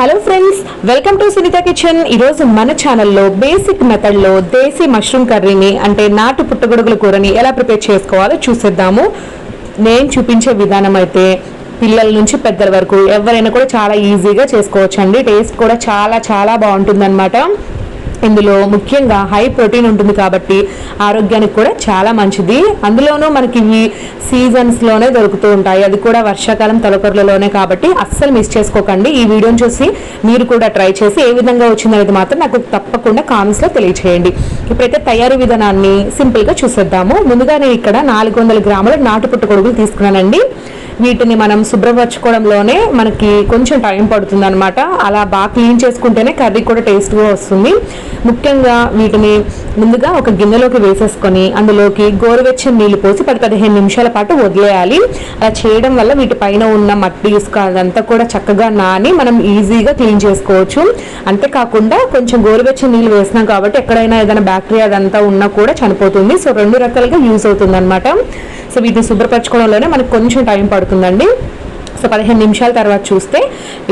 Hello friends welcome to Sunitha kitchen. ఈరోజు మన ఛానల్లో బేసిక్ మెథడ్లో దేశీ మష్రూమ్ కర్రీని అంటే నాటు పుట్టగొడుగుల కూరని ఎలా ప్రిపేర్ చేసుకోవాలో చూసేద్దాము. నేను చూపించే విధానం అయితే పిల్లల నుంచి పెద్దల వరకు ఎవరైనా కూడా చాలా ఈజీగా చేసుకోవచ్చండి. టేస్ట్ కూడా చాలా చాలా బాగుంటుందన్నమాట. ఇందులో ముఖ్యంగా హై ప్రోటీన్ ఉంటుంది కాబట్టి ఆరోగ్యానికి కూడా చాలా మంచిది. అందులోనూ మనకి ఇవి సీజన్స్లోనే దొరుకుతూ ఉంటాయి. అది కూడా వర్షాకాలం తొలకరలలోనే కాబట్టి అస్సలు మిస్ చేసుకోకండి. ఈ వీడియోని చూసి మీరు కూడా ట్రై చేసి ఏ విధంగా వచ్చిందనేది మాత్రం నాకు తప్పకుండా కామెంట్స్లో తెలియచేయండి. ఇప్పుడైతే తయారీ విధానాన్ని సింపుల్గా చూసేద్దాము. ముందుగా నేను ఇక్కడ నాలుగు వందల గ్రాముల నాటు పుట్టగొడుగులు తీసుకున్నానండి. వీటిని మనం శుభ్రపరచుకోవడంలోనే మనకి కొంచెం టైం పడుతుంది అనమాట అలా బాగా క్లీన్ చేసుకుంటేనే కర్రీ కూడా టేస్ట్గా వస్తుంది. ముఖ్యంగా వీటిని ముందుగా ఒక గిన్నెలోకి వేసేసుకొని అందులోకి గోరువెచ్చని నీళ్ళు పోసి పది పదిహేను నిమిషాల పాటు వదిలేయాలి. అలా చేయడం వల్ల వీటి పైన ఉన్న మట్టి ఇసుక అదంతా కూడా చక్కగా నాని మనం ఈజీగా క్లీన్ చేసుకోవచ్చు. అంతేకాకుండా కొంచెం గోరువెచ్చని నీళ్ళు వేసినాం కాబట్టి ఎక్కడైనా ఏదైనా బ్యాక్టీరియా అదంతా ఉన్నా కూడా చనిపోతుంది. సో రెండు రకాలుగా యూజ్ అవుతుంది అనమాట సో వీటిని శుభ్రపరచుకోవడంలోనే మనకు కొంచెం టైం పడుతుందండి. సో పదిహేను నిమిషాల తర్వాత చూస్తే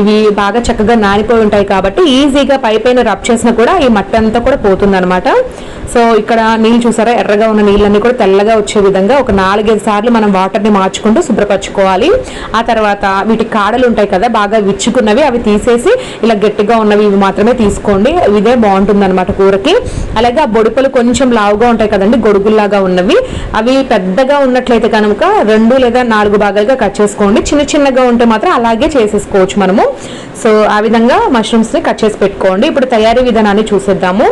ఇవి బాగా చక్కగా నానిపోయి ఉంటాయి కాబట్టి ఈజీగా పై పైన రబ్ చేసినా కూడా ఈ మట్టి అంతా కూడా పోతుందన్నమాట. సో ఇక్కడ నీళ్ళు చూసారా ఎర్రగా ఉన్న నీళ్ళన్నీ కూడా తెల్లగా వచ్చే విధంగా ఒక నాలుగైదు సార్లు మనం వాటర్ని మార్చుకుంటూ శుభ్రపరచుకోవాలి. ఆ తర్వాత వీటి కాడలు ఉంటాయి కదా బాగా విచ్చుకున్నవి అవి తీసేసి ఇలా గట్టిగా ఉన్నవి ఇవి మాత్రమే తీసుకోండి. ఇదే బాగుంటుంది అనమాట కూరకి. అలాగే ఆ బొడుపులు కొంచెం లావుగా ఉంటాయి కదండి గొడుగుల్లాగా ఉన్నవి. అవి పెద్దగా ఉన్నట్లయితే కనుక రెండు లేదా నాలుగు భాగాలుగా కట్ చేసుకోండి. చిన్న చిన్నగా ఉంటే మాత్రం అలాగే చేసేసుకోవచ్చు మనము. సో ఆ విధంగా మష్రూమ్స్ని కట్ చేసి పెట్టుకోండి. ఇప్పుడు తయారీ విధానాన్ని చూసేద్దాము.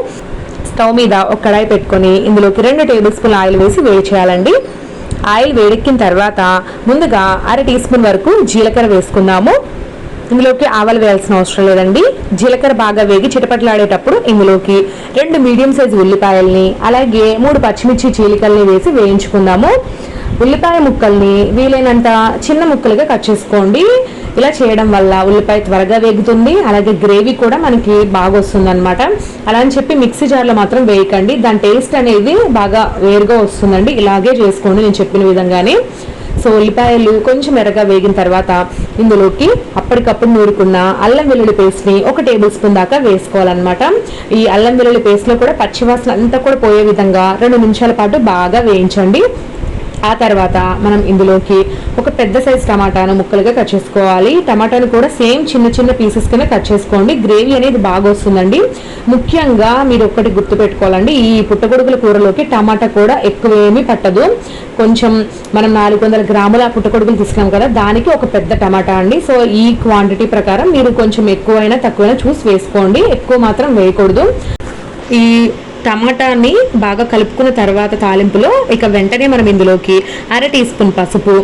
స్టవ్ మీద ఒక కడాయి పెట్టుకొని ఇందులోకి రెండు టేబుల్ స్పూన్ ఆయిల్ వేసి వేడి చేయాలండి. ఆయిల్ వేడెక్కిన తర్వాత ముందుగా అర టీ స్పూన్ వరకు జీలకర్ర వేసుకుందాము. ఇందులోకి ఆవాలు వేయాల్సిన అవసరం లేదండి. జీలకర్ర బాగా వేగి చిటపట్లాడేటప్పుడు ఇందులోకి రెండు మీడియం సైజు ఉల్లిపాయల్ని అలాగే మూడు పచ్చిమిర్చి చీలికల్ని వేసి వేయించుకుందాము. ఉల్లిపాయ ముక్కల్ని వీలైనంత చిన్న ముక్కలుగా కట్ చేసుకోండి. ఇలా చేయడం వల్ల ఉల్లిపాయ త్వరగా వేగుతుంది. అలాగే గ్రేవీ కూడా మనకి బాగా వస్తుంది అనమాట అలా అని చెప్పి మిక్సీ జార్లో మాత్రం వేయకండి. దాని టేస్ట్ అనేది బాగా వేరుగా వస్తుందండి. ఇలాగే చేసుకోండి నేను చెప్పిన విధంగానే. సో ఉల్లిపాయలు కొంచెం ఎర్రగా వేగిన తర్వాత ఇందులోకి అప్పటికప్పుడు నూరుకున్న అల్లం వెల్లుల్లి పేస్ట్ని ఒక టేబుల్ స్పూన్ దాకా వేసుకోవాలన్నమాట. ఈ అల్లం వెల్లుల్లి పేస్ట్లో కూడా పచ్చివాసన అంతా కూడా పోయే విధంగా రెండు నిమిషాల పాటు బాగా వేయించండి. ఆ తర్వాత మనం ఇందులోకి ఒక పెద్ద సైజ్ టమాటాను ముక్కలుగా కట్ చేసుకోవాలి. టమాటాను కూడా సేమ్ చిన్న చిన్న పీసెస్ కింద కట్ చేసుకోండి. గ్రేవీ అనేది బాగా వస్తుందండి. ముఖ్యంగా మీరు ఒక్కటి గుర్తుపెట్టుకోవాలండి ఈ పుట్టగొడుగుల కూరలోకి టమాటా కూడా ఎక్కువేమీ పట్టదు. కొంచెం మనం నాలుగు వందల గ్రాముల పుట్టగొడుగులు తీసుకున్నాం కదా దానికి ఒక పెద్ద టమాటా అండి. సో ఈ క్వాంటిటీ ప్రకారం మీరు కొంచెం ఎక్కువైనా తక్కువైనా చూసి వేసుకోండి. ఎక్కువ మాత్రం వేయకూడదు. ఈ టమాటాని బాగా కలుపుకున్న తర్వాత తాలింపులో ఇక వెంటనే మనం ఇందులోకి అర టీ స్పూన్ పసుపు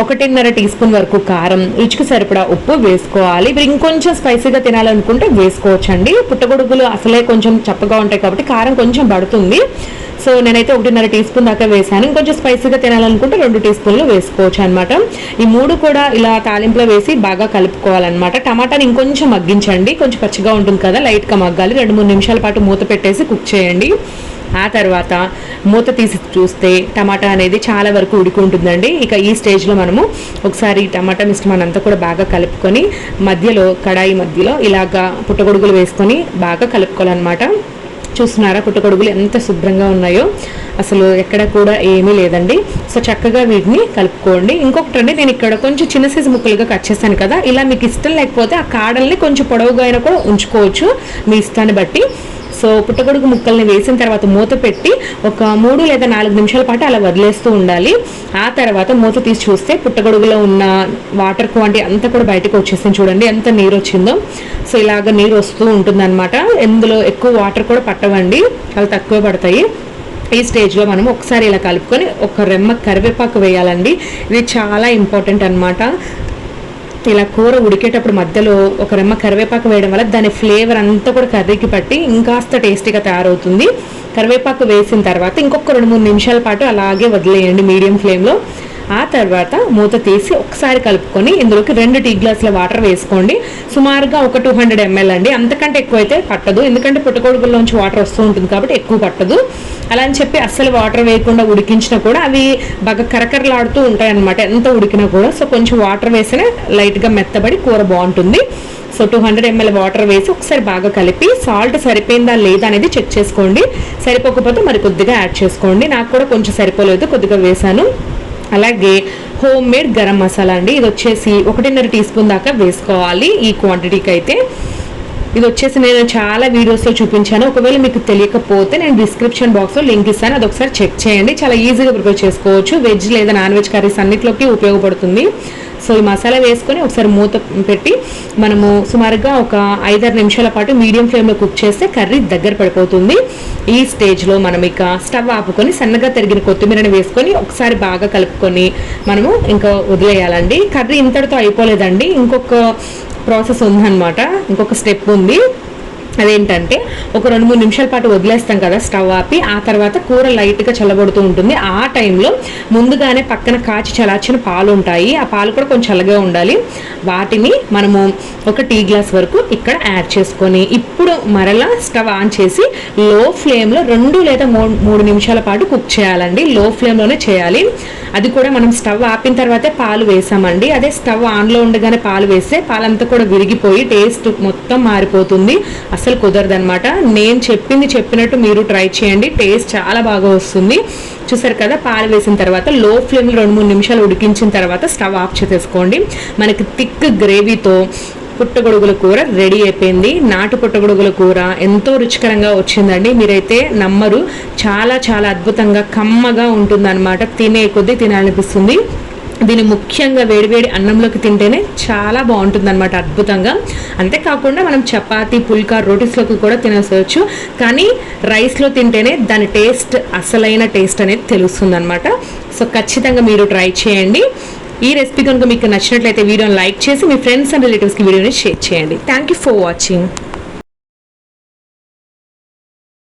ఒకటిన్నర టీ స్పూన్ వరకు కారం రుచికి సరిపడా ఉప్పు వేసుకోవాలి. ఇప్పుడు ఇంకొంచెం స్పైసీగా తినాలనుకుంటే వేసుకోవచ్చండి. పుట్టగొడుగులు అసలే కొంచెం చప్పగా ఉంటాయి కాబట్టి కారం కొంచెం పడుతుంది. సో నేనైతే ఒకటిన్నర టీ స్పూన్ దాకా వేసాను ఇంకొంచెం స్పైసీగా తినాలనుకుంటే రెండు టీ స్పూన్లు వేసుకోవచ్చు అనమాట ఈ మూడు కూడా ఇలా తాలింపులో వేసి బాగా కలుపుకోవాలన్నమాట. టమాటాని ఇంకొంచెం మగ్గించండి. కొంచెం పచ్చిగా ఉంటుంది కదా లైట్గా మగ్గాలి. రెండు మూడు నిమిషాల పాటు మూత పెట్టేసి కుక్ చేయండి. ఆ తర్వాత మూత తీసి చూస్తే టమాటా అనేది చాలా వరకు ఉడికి ఇక ఈ స్టేజ్లో మనము ఒకసారి టమాటా మిస్ట్ మనంతా కూడా బాగా కలుపుకొని మధ్యలో కడాయి మధ్యలో ఇలాగా పుట్టగొడుగులు వేసుకొని బాగా కలుపుకోవాలన్నమాట. చూస్తున్నారా పుట్టగొడుగులు ఎంత శుభ్రంగా ఉన్నాయో? అసలు ఎక్కడ కూడా ఏమీ లేదండి. సో చక్కగా వీటిని కలుపుకోండి. ఇంకొకటి అండి నేను ఇక్కడ కొంచెం చిన్న సైజు ముక్కలుగా కట్ చేశాను కదా. ఇలా మీకు ఇష్టం లేకపోతే ఆ కాడల్ని కొంచెం పొడవుగా అయినా కూడా ఉంచుకోవచ్చు మీ ఇష్టాన్ని బట్టి. సో పుట్టగొడుగు ముక్కల్ని వేసిన తర్వాత మూత పెట్టి ఒక మూడు లేదా నాలుగు నిమిషాల పాటు అలా వదిలేస్తూ ఉండాలి. ఆ తర్వాత మూత తీసి చూస్తే పుట్టగొడుగులో ఉన్న వాటర్ క్వాంటిటీ అంతా కూడా బయటకు వచ్చేసింది చూడండి ఎంత నీరు వచ్చిందో. సో ఇలాగ నీరు వస్తూ ఉంటుందన్నమాట. ఇందులో ఎక్కువ వాటర్ కూడా పట్టవండి అవి తక్కువ పడతాయి. ఈ స్టేజ్లో మనం ఒకసారి ఇలా కలుపుకొని ఒక రెమ్మ కరివేపాకు వేయాలండి. ఇది చాలా ఇంపార్టెంట్ అనమాట ఇలా కూర ఉడికేటప్పుడు మధ్యలో ఒక రెమ్మ కరివేపాకు వేయడం వల్ల దాని ఫ్లేవర్ అంతా కూడా కర్రీకి పట్టి ఇంకాస్త టేస్టీగా తయారవుతుంది. కరివేపాకు వేసిన తర్వాత ఇంకొక రెండు మూడు నిమిషాల పాటు అలాగే వదిలేయండి మీడియం ఫ్లేమ్లో. ఆ తర్వాత మూత తీసి ఒకసారి కలుపుకొని ఇందులోకి రెండు టీ గ్లాసుల వాటర్ వేసుకోండి. సుమారుగా ఒక టూ హండ్రెడ్ ఎంఎల్ అండి. అంతకంటే ఎక్కువ అయితే పట్టదు. ఎందుకంటే పుట్టగొడుగుల్లోంచి వాటర్ వస్తూ ఉంటుంది కాబట్టి ఎక్కువ పట్టదు. అలా అని చెప్పి అస్సలు వాటర్ వేయకుండా ఉడికించినా కూడా అవి బాగా కరకరలాడుతూ ఉంటాయి అనమాట ఎంత ఉడికినా కూడా. సో కొంచెం వాటర్ వేసినా లైట్గా మెత్తబడి కూర బాగుంటుంది. So two hundred ML water వేసి ఒకసారి బాగా కలిపి సాల్ట్ సరిపోయిందా లేదా అనేది చెక్ చేసుకోండి. సరిపోకపోతే మరి కొద్దిగా యాడ్ చేసుకోండి. నాకు కూడా కొంచెం సరిపోలేదు. కొద్దిగా వేసాను అలాగే హోమ్ మేడ్ గరం మసాలా అండి. ఇది వచ్చేసి ఒకటిన్నర టీ స్పూన్ దాకా వేసుకోవాలి. ఈ క్వాంటిటీకి అయితే ఇది వచ్చేసి నేను చాలా వీడియోస్లో చూపించాను. ఒకవేళ మీకు తెలియకపోతే నేను డిస్క్రిప్షన్ బాక్స్లో లింక్ ఇస్తాను. అది ఒకసారి చెక్ చేయండి. చాలా ఈజీగా ప్రిపేర్ చేసుకోవచ్చు. వెజ్ లేదా నాన్ వెజ్ కర్రీస్ అన్నిట్లోకి ఉపయోగపడుతుంది. సో ఈ మసాలా వేసుకొని ఒకసారి మూత పెట్టి మనము సుమారుగా ఒక ఐదారు నిమిషాల పాటు మీడియం ఫ్లేమ్లో కుక్ చేస్తే కర్రీ దగ్గర పడిపోతుంది. ఈ స్టేజ్లో మనం ఇక స్టవ్ ఆపుకొని సన్నగా తరిగిన కొత్తిమీరని వేసుకొని ఒకసారి బాగా కలుపుకొని మనము ఇంకా వదిలేయాలండి. కర్రీ ఇంతటితో అయిపోలేదండి. ఇంకొక ప్రాసెస్ ఉందన్నమాట. ఇంకొక స్టెప్ ఉంది. అదేంటంటే ఒక రెండు మూడు నిమిషాల పాటు వదిలేస్తాం కదా స్టవ్ ఆపి ఆ తర్వాత కూర లైట్గా చల్లబడుతూ ఉంటుంది. ఆ టైంలో ముందుగానే పక్కన కాచి చలార్చిన పాలు ఉంటాయి. ఆ పాలు కూడా కొంచెం చల్లగా ఉండాలి. వాటిని మనము ఒక టీ గ్లాస్ వరకు ఇక్కడ యాడ్ చేసుకొని ఇప్పుడు మరలా స్టవ్ ఆన్ చేసి లో ఫ్లేమ్లో రెండు లేదా మూడు మూడు నిమిషాల పాటు కుక్ చేయాలండి. లో ఫ్లేమ్లోనే చేయాలి. అది కూడా మనం స్టవ్ ఆపిన తర్వాతే పాలు వేసామండి. అదే స్టవ్ ఆన్లో ఉండగానే పాలు వేస్తే పాలంతా కూడా విరిగిపోయి టేస్ట్ మొత్తం మారిపోతుంది. అసలు కుదరదనమాట నేను చెప్పింది చెప్పినట్టు మీరు ట్రై చేయండి. టేస్ట్ చాలా బాగా వస్తుంది. చూసారు కదా పాలు వేసిన తర్వాత లో ఫ్లేమ్లో రెండు మూడు నిమిషాలు ఉడికించిన తర్వాత స్టవ్ ఆఫ్ చేసేసుకోండి. మనకి థిక్ గ్రేవీతో పుట్టగొడుగుల కూర రెడీ అయిపోయింది. నాటు పుట్టగొడుగుల కూర ఎంతో రుచికరంగా వచ్చిందండి. మీరైతే నమ్మరు. చాలా చాలా అద్భుతంగా కమ్మగా ఉంటుందన్నమాట. తినే కొద్దీ తినాలనిపిస్తుంది. దీన్ని ముఖ్యంగా వేడివేడి అన్నంలోకి తింటేనే చాలా బాగుంటుందన్నమాట అద్భుతంగా. అంతేకాకుండా మనం చపాతీ పుల్కా రోటీస్లోకి కూడా తినేసవచ్చు కానీ రైస్లో తింటేనే దాని టేస్ట్ అసలైన టేస్ట్ అనేది తెలుస్తుంది అనమాట సో ఖచ్చితంగా మీరు ట్రై చేయండి. ఈ రెసిపీ కనుక మీకు నచ్చినట్లయితే వీడియోని లైక్ చేసి మీ ఫ్రెండ్స్ అండ్ రిలేటివ్స్కి వీడియోని షేర్ చేయండి. Thank you for watching